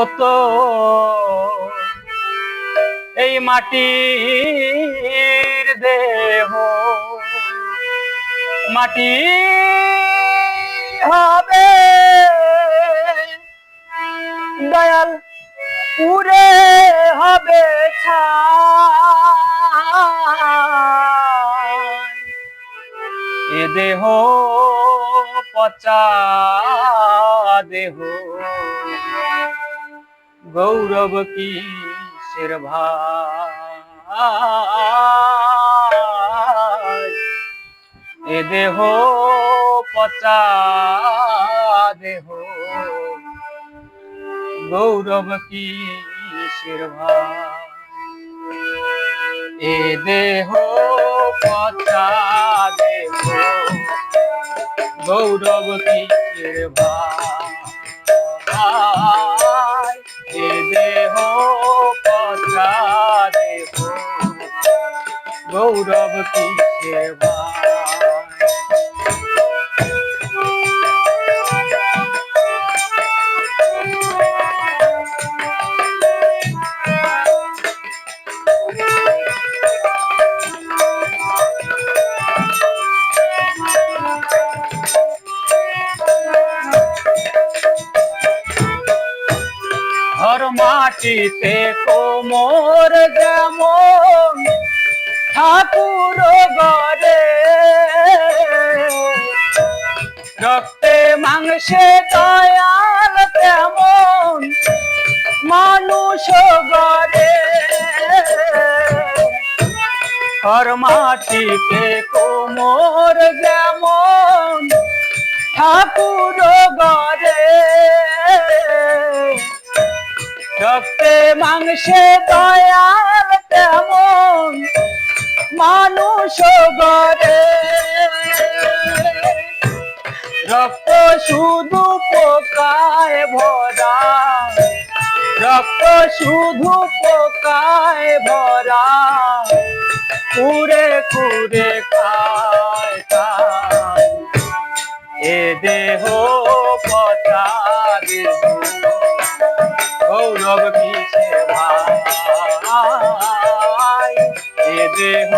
কত এই মাটির দেহ মাটি হবে। দয়াল পুরে হবে এ দেহ পচা দেহ। গৌরব কি ভাই? এ দেহ পচা দেহ। গৌরব কি ভাই? এ দেহ পচা দেহ। গৌরব কিসের ভাই? গৌরব কিসের ভাই ঘর মাটিতে কোমর যেমন ঠাকুর গড়ে রক্তে মাংসে দয়াল তেমন মানুষ গড়ে মাটিতে কোমর যেমন ঠাকুর গড়ে রক্তে মাংসে দয়াল তেমন মানুষ গড়ে। রক্ত শুধু পোকায় ভরা। রক্ত শুধু পোকায় ভরা। কুড়ে কুড়ে খায় এ দেহ পচা দেহ গৌরব কিসে ভাই এ দেহ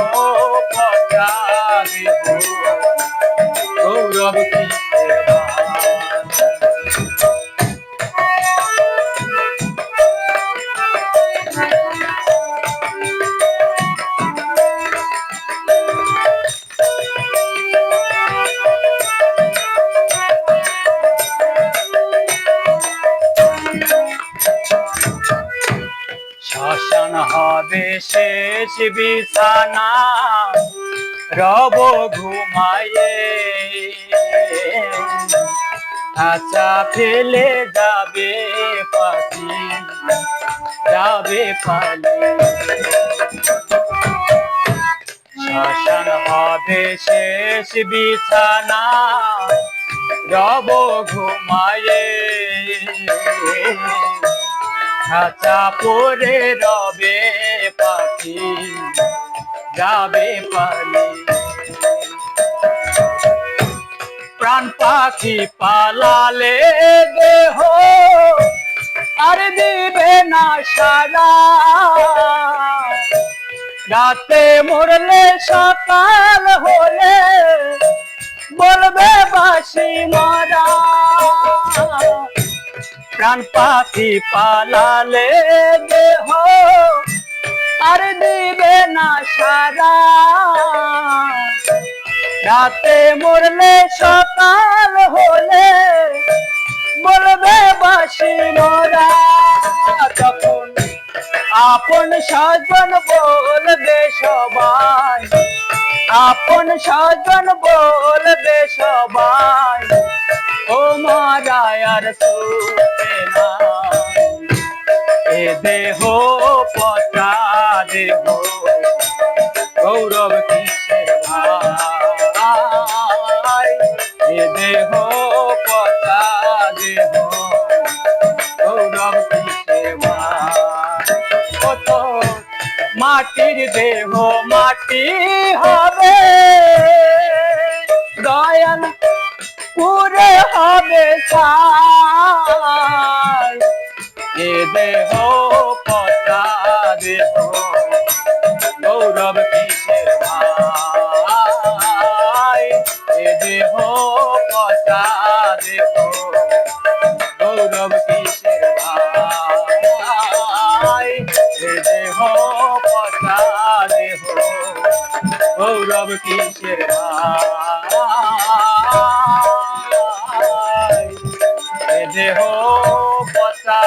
শ্মশান হবে শেষ বিছানা। রব ঘুমায়ে আচ্ছা ফেলে যাবে পাখি, যাবে পালে। শ্মশান হবে শেষ বিছানা। রব ঘুমায়ে খাঁচা পরে রবে পাখি, যাবে পালে প্রাণ পাখি পালালে দেহ, আর দিবে না সারা রাতে মরলে সকাল হলে বলবে বাসি মারা। প্রাণ পাখি পালালে দেহ আর দিবে না সারা। রাতে মরলে সকাল হলে বলবে বাসি মরা। তখন আপন স্বজন বলবে সবাই। আপন স্বজন বলবে সবাই। ও মারায়ার সুতে না এ দেহ পচা দেহ, গৌরব কিসের এ দেহ পচা দেহ, গৌরব কিসের ভাই? কত মাটির দেহ, মাটি হবে পুরে হবে চার এ দেহ পটা দেহ, গৌরব কিসের ভাই? এ দেহ পটা দেহ, গৌরব কিসের ভাই? এ দেহ পটা দেহ, গৌরব কিসের ভাই? দেহ পচা